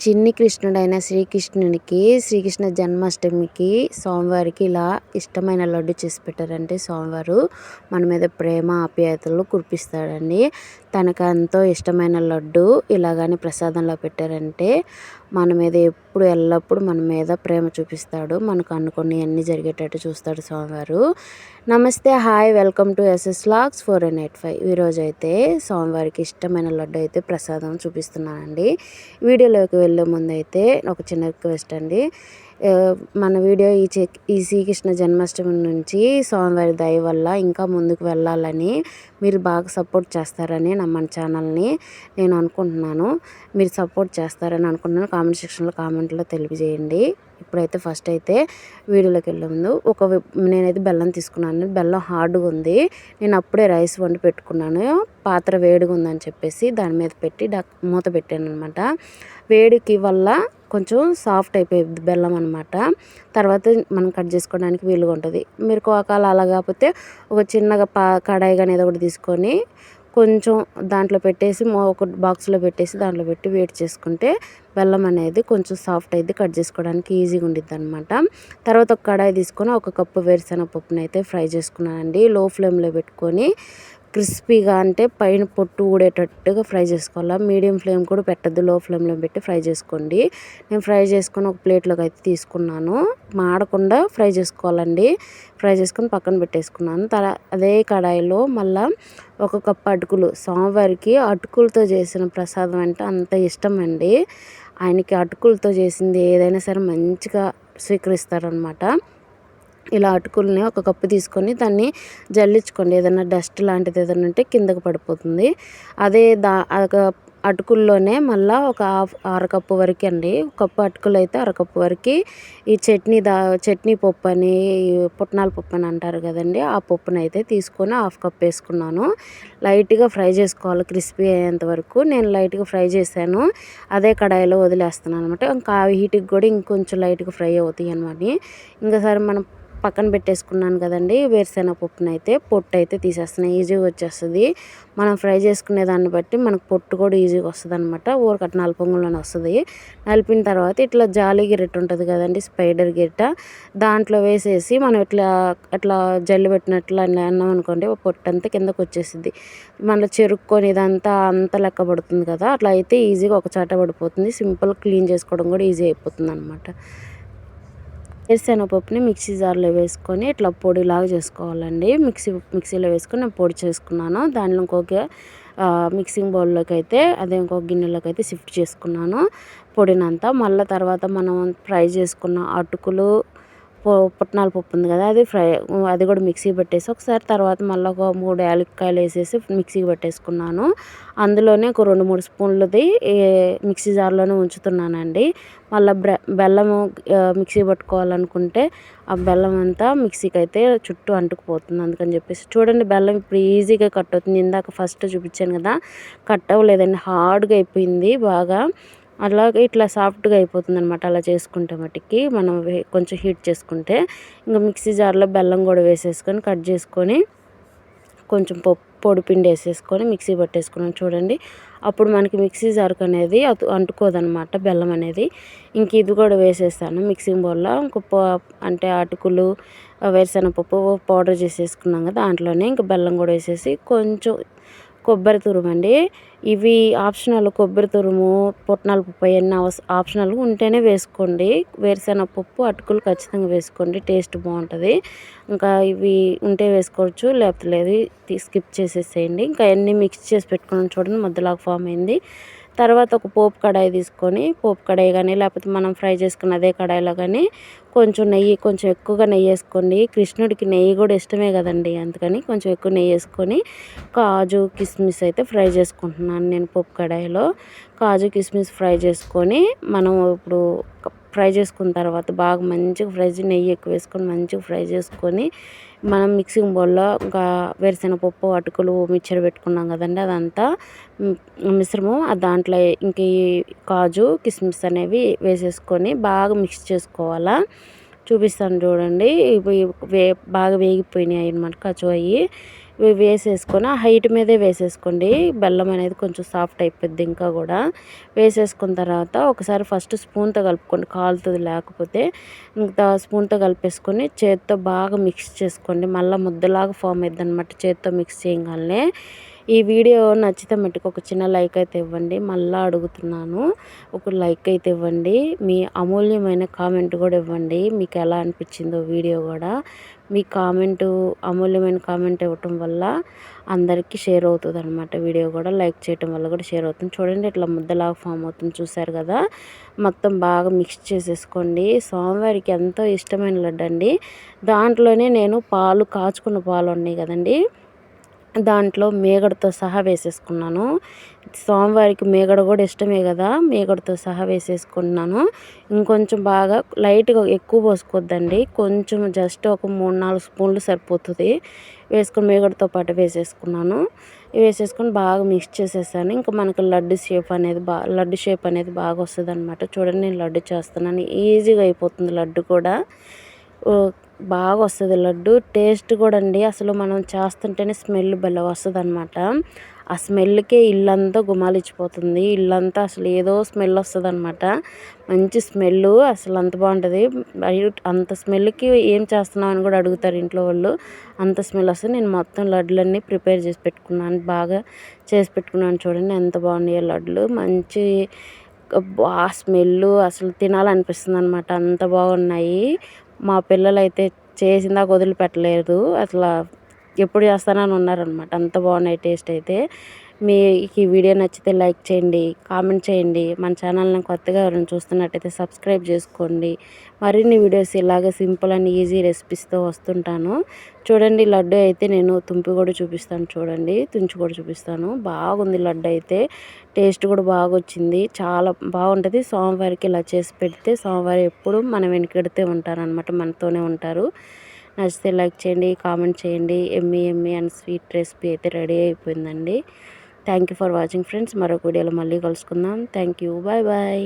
చిన్ని కృష్ణుడైన శ్రీకృష్ణునికి శ్రీకృష్ణ జన్మాష్టమికి స్వామివారికి ఇలా ఇష్టమైన లడ్డు చేసి పెట్టారంటే స్వామివారు మన మీద ప్రేమ ఆప్యాయతలు కురిపిస్తాడండి. తనకు ఎంతో ఇష్టమైన లడ్డు ఇలాగాని ప్రసాదంలో పెట్టారంటే మన మీద ఎప్పుడు ఎల్లప్పుడూ మన మీద ప్రేమ చూపిస్తాడు. మనకు అనుకుని అన్నీ జరిగేటట్టు చూస్తాడు స్వామివారు. నమస్తే హాయ్ వెల్కమ్ టు ఎస్ఎస్ లాక్స్ ఫోర్ అండ్ ఎయిట్ ఫైవ్. ఈరోజు అయితే స్వామివారికి ఇష్టమైన లడ్డు అయితే ప్రసాదం చూపిస్తున్నానండి. వీడియోలోకి వెళ్ళే ముందు అయితే ఒక చిన్న రిక్వెస్ట్ అండి. మన వీడియో ఈ చె ఈ శ్రీకృష్ణ జన్మాష్టమి నుంచి స్వామివారి దయ వల్ల ఇంకా ముందుకు వెళ్ళాలని మీరు బాగా సపోర్ట్ చేస్తారని నా మన ఛానల్ని నేను అనుకుంటున్నాను. మీరు సపోర్ట్ చేస్తారని అనుకుంటున్నాను. కామెంట్ సెక్షన్లో కామెంట్లో తెలియజేయండి. ఇప్పుడైతే ఫస్ట్ అయితే వీడియోలోకి వెళ్ళే ముందు ఒక నేనైతే బెల్లం తీసుకున్నాను. బెల్లం హార్డ్గా ఉంది. నేను అప్పుడే రైస్ వండి పెట్టుకున్నాను. పాత్ర వేడిగా ఉందని చెప్పేసి దాని మీద పెట్టి మూత పెట్టాను అనమాట వేడికి వల్ల కొంచెం సాఫ్ట్ అయిపోయింది బెల్లం అనమాట తర్వాత మనం కట్ చేసుకోవడానికి వీలుగా ఉంటుంది. మీరు ఒకవేళ అలా కాకపోతే ఒక చిన్నగా పా కడాయి కానీ ఏదో ఒకటి తీసుకొని కొంచెం దాంట్లో పెట్టేసి ఒక బాక్స్లో పెట్టేసి దాంట్లో పెట్టి వేడి చేసుకుంటే బెల్లం అనేది కొంచెం సాఫ్ట్ అయితే కట్ చేసుకోవడానికి ఈజీగా ఉండిద్ది అనమాట తర్వాత ఒక కడాయి తీసుకొని ఒక కప్పు వేరుశెనగ పప్పునైతే ఫ్రై చేసుకున్నానండి. లో ఫ్లేమ్లో పెట్టుకొని క్రిస్పీగా అంటే పైన పొట్టు ఊడేటట్టుగా ఫ్రై చేసుకోవాలి. మీడియం ఫ్లేమ్ కూడా పెట్టద్దు లో ఫ్లేమ్లో పెట్టి ఫ్రై చేసుకోండి. నేను ఫ్రై చేసుకొని ఒక ప్లేట్లోకి అయితే తీసుకున్నాను. మాడకుండా ఫ్రై చేసుకోవాలండి. ఫ్రై చేసుకొని పక్కన పెట్టేసుకున్నాను. తర అదే కడాయిలో మళ్ళీ ఒక కప్పు అటుకులు. స్వామివారికి అటుకులతో చేసిన ప్రసాదం అంటే అంత ఇష్టం అండి. ఆయనకి అటుకులతో చేసింది ఏదైనా సరే మంచిగా స్వీకరిస్తారనమాట ఇలా అటుకుల్ని ఒక కప్పు తీసుకొని దాన్ని జల్లించుకోండి. ఏదైనా డస్ట్ లాంటిది ఏదైనా ఉంటే కిందకు పడిపోతుంది. అదే దా అటుకుల్లోనే మళ్ళీ ఒక హాఫ్ అరకప్పు వరకు అండి. కప్పు అటుకులు అయితే అరకప్పు వరకు. ఈ చట్నీ దా చట్నీ పప్పు అని పుట్నాల పప్పు అని అంటారు కదండి ఆ పప్పును అయితే తీసుకొని హాఫ్ కప్ వేసుకున్నాను. లైట్గా ఫ్రై చేసుకోవాలి క్రిస్పీ అయ్యేంత వరకు. నేను లైట్గా ఫ్రై చేశాను. అదే కడాయిలో వదిలేస్తున్నాను అనమాట ఇంకా హీట్కి కూడా ఇంకొంచెం లైట్గా ఫ్రై అవుతాయి అనమాట ఇంకా సరే మనం పక్కన పెట్టేసుకున్నాను కదండి. వేరుశెనగ పప్పును అయితే పొట్టు అయితే తీసేస్తున్నాయి ఈజీగా వచ్చేస్తుంది. మనం ఫ్రై చేసుకునే దాన్ని బట్టి మనకు పొట్టు కూడా ఈజీగా వస్తుంది అనమాట ఊరకట్ట నలపొంగులోనే వస్తుంది. నలిపిన తర్వాత ఇట్లా జాలి గిరెట్ ఉంటుంది కదండి స్పైడర్ గిరెట. దాంట్లో వేసేసి మనం ఇట్లా అట్లా జల్లి పెట్టినట్లు అన్నాం అనుకోండి పొట్టు అంతా కిందకు వచ్చేసింది మళ్ళీ చెరుక్కొని ఇదంతా అంత లెక్క పడుతుంది కదా అట్లా అయితే ఈజీగా ఒక చాట పడిపోతుంది. సింపుల్ క్లీన్ చేసుకోవడం కూడా ఈజీ అయిపోతుంది అనమాట వేరుశనగపప్పుని మిక్సీ జార్లో వేసుకొని ఇట్లా పొడిలాగా చేసుకోవాలండి. మిక్సీ మిక్సీలో వేసుకొని నేను పొడి చేసుకున్నాను. దానిలో ఇంకొక మిక్సింగ్ బౌల్లోకి అయితే అదే ఇంకొక గిన్నెలోకి అయితే షిఫ్ట్ చేసుకున్నాను. పొడినంతా మళ్ళీ తర్వాత మనం ఫ్రై చేసుకున్న అటుకులు పుట్నాల పప్పు ఉంది కదా అది ఫ్రై అది కూడా మిక్సీ పెట్టేసి ఒకసారి తర్వాత మళ్ళీ ఒక మూడు యాలక్కాయలు వేసేసి మిక్సీకి పెట్టేసుకున్నాను. అందులోనే ఒక రెండు మూడు స్పూన్లది మిక్సీ జార్లోనే ఉంచుతున్నానండి. మళ్ళీ బ్ర బెల్లము మిక్సీ పట్టుకోవాలనుకుంటే ఆ బెల్లం అంతా మిక్సీకి అయితే చుట్టూ అంటుకుపోతుంది అందుకని చెప్పేసి. చూడండి బెల్లం ఇప్పుడు ఈజీగా కట్ అవుతుంది. ఇందాక ఫస్ట్ చూపించాను కదా కట్ అవ్వలేదండి. హార్డ్గా అయిపోయింది బాగా. అలాగే ఇట్లా సాఫ్ట్గా అయిపోతుంది అనమాట అలా చేసుకుంటే మటుకి. మనం కొంచెం హీట్ చేసుకుంటే. ఇంకా మిక్సీ జార్లో బెల్లం కూడా వేసేసుకొని కట్ చేసుకొని కొంచెం పప్పు పొడి పిండి వేసేసుకొని మిక్సీ పట్టేసుకున్నాం చూడండి. అప్పుడు మనకి మిక్సీ జార్క్ అనేది అంటుకోదనమాట బెల్లం అనేది. ఇంక ఇది కూడా వేసేస్తాను మిక్సింగ్ బౌల్లో. ఇంక అంటే అటుకులు వేరుశనగపప్పు పౌడర్ చేసేసుకున్నాం కదా దాంట్లోనే. ఇంక బెల్లం కూడా వేసేసి కొంచెం కొబ్బరి తురుమండి ఇవి ఆప్షనల్ కొబ్బరి తురుము పుట్నాల పప్పు అవన్నీ ఆప్షనల్ ఉంటేనే వేసుకోండి. వేరుశెనగ పప్పు అటుకులు ఖచ్చితంగా వేసుకోండి. టేస్ట్ బాగుంటుంది. ఇంకా ఇవి ఉంటే వేసుకోవచ్చు లేకపోతే లేదు స్కిప్ చేసేసేయండి. ఇంకా అన్నీ మిక్స్ చేసి పెట్టుకున్నాను చూడండి మధ్యలాగా ఫామ్ అయింది. తర్వాత ఒక పోపు కడాయి తీసుకొని పోపు కడాయి కానీ లేకపోతే మనం ఫ్రై చేసుకున్న అదే కడాయిలో కానీ కొంచెం నెయ్యి కొంచెం ఎక్కువగా నెయ్యి వేసుకోండి. కృష్ణుడికి నెయ్యి కూడా ఇష్టమే కదండి. అందుకని కొంచెం ఎక్కువ నెయ్యి వేసుకొని కాజు కిస్మిస్ అయితే ఫ్రై చేసుకుంటున్నాను నేను పప్పు కడాయిలో. కాజు కిస్మిస్ ఫ్రై చేసుకొని మనం ఇప్పుడు ఫ్రై చేసుకున్న తర్వాత బాగా మంచిగా ఫ్రై నెయ్యి ఎక్కువ వేసుకొని మంచిగా ఫ్రై చేసుకొని మనం మిక్సింగ్ బౌల్లో ఇంకా వేరుశెనగపప్పు అటుకులు మిక్చర్ పెట్టుకున్నాం కదండి అదంతా. మిశ్రమం దాంట్లో ఇంక ఈ కాజు కిస్మిస్ అనేవి వేసేసుకొని బాగా మిక్స్ చేసుకోవాలా. చూపిస్తాను చూడండి. ఇవి వే బాగా వేగిపోయినాయి అనమాట కచు అయ్యి. ఇవి వేసేసుకొని ఆ హైట్ మీదే వేసేసుకోండి. బెల్లం అనేది కొంచెం సాఫ్ట్ అయిపోద్ది ఇంకా కూడా. వేసేసుకున్న తర్వాత ఒకసారి ఫస్ట్ స్పూన్తో కలుపుకోండి. కాలుతుంది లేకపోతే ఇంకా స్పూన్తో కలిపేసుకొని చేత్తో బాగా మిక్స్ చేసుకోండి. మళ్ళీ ముద్దలాగా ఫామ్ అయింది అనమాట చేత్తో మిక్స్ చేయగానే. ఈ వీడియో నచ్చితే మట్టుకు ఒక చిన్న లైక్ అయితే ఇవ్వండి. మళ్ళీ అడుగుతున్నాను ఒక లైక్ అయితే ఇవ్వండి. మీ అమూల్యమైన కామెంట్ కూడా ఇవ్వండి. మీకు ఎలా అనిపించిందో వీడియో కూడా. మీ కామెంటు అమూల్యమైన కామెంట్ ఇవ్వటం వల్ల అందరికీ షేర్ అవుతుంది అనమాట వీడియో కూడా లైక్ చేయటం వల్ల కూడా షేర్ అవుతుంది. చూడండి ఇట్లా ముద్దలాగా ఫామ్ అవుతుంది చూసారు కదా. మొత్తం బాగా మిక్స్ చేసేసుకోండి. స్వామివారికి ఎంతో ఇష్టమైన లడ్డు అండి. దాంట్లోనే నేను పాలు కాచుకున్న పాలు ఉన్నాయి కదండి. దాంట్లో మేగడతో సహా వేసేసుకున్నాను. స్వామివారికి మేగడ కూడా ఇష్టమే కదా మేగడతో సహా వేసేసుకున్నాను ఇంకొంచెం బాగా లైట్గా ఎక్కువ పోసుకోవద్దండి కొంచెం జస్ట్ ఒక మూడు నాలుగు స్పూన్లు సరిపోతుంది. వేసుకుని మేగడతో పాటు వేసేసుకున్నాను. వేసేసుకొని బాగా మిక్స్ చేసేసాను. ఇంకా మనకు లడ్డు షేప్ అనేది బాగా లడ్డు షేప్ అనేది బాగా వస్తుంది అనమాట చూడండి నేను లడ్డు చేస్తున్నాను. ఈజీగా అయిపోతుంది లడ్డు కూడా. బాగా వస్తుంది లడ్డు. టేస్ట్ కూడా అండి అసలు మనం చేస్తుంటేనే స్మెల్ భలే వస్తుంది అనమాట ఆ స్మెల్కే ఇల్లంతా గుమాలిచ్చిపోతుంది. ఇల్లంతా అసలు ఏదో స్మెల్ వస్తుంది అనమాట మంచి స్మెల్ అసలు అంత బాగుంటుంది. అంత స్మెల్కి ఏం చేస్తున్నావు అని కూడా అడుగుతారు ఇంట్లో వాళ్ళు. అంత స్మెల్ వస్తుంది నేను మొత్తం లడ్లన్నీ ప్రిపేర్ చేసి పెట్టుకున్నాను. బాగా చేసి పెట్టుకున్నాను చూడండి. ఎంత బాగున్నాయో లడ్లు. మంచి ఆ స్మెల్ అసలు తినాలనిపిస్తుంది అనమాట అంత బాగున్నాయి. మా పిల్లలైతే చేసిందాక వదిలిపెట్టలేదు. అసలు ఎప్పుడు చేస్తానని ఉన్నారనమాట అంత బాగున్నాయి టేస్ట్ అయితే. మీకు ఈ వీడియో నచ్చితే లైక్ చేయండి కామెంట్ చేయండి. మన ఛానల్ని కొత్తగా ఎవరైనా చూస్తున్నట్టయితే సబ్స్క్రైబ్ చేసుకోండి. మరిన్ని వీడియోస్ ఇలాగ సింపుల్ అండ్ ఈజీ రెసిపీస్తో వస్తుంటాను. చూడండి లడ్డు అయితే నేను తుంపి కూడా చూపిస్తాను చూడండి. తుంచి కూడా చూపిస్తాను. బాగుంది లడ్డు అయితే. టేస్ట్ కూడా బాగా వచ్చింది చాలా బాగుంటుంది. సోమవారికి ఇలా చేసి పెడితే సోమవారం ఎప్పుడు మనం వెనకెడితే ఉంటారనమాట మనతోనే ఉంటారు. నచ్చితే లైక్ చేయండి కామెంట్ చేయండి. Yummy yummy and sweet recipe అయితే రెడీ అయిపోయిందండి. Thank you for watching friends మరొక వీడియోలో మళ్ళీ కలుసుకుందాం. Thank you bye bye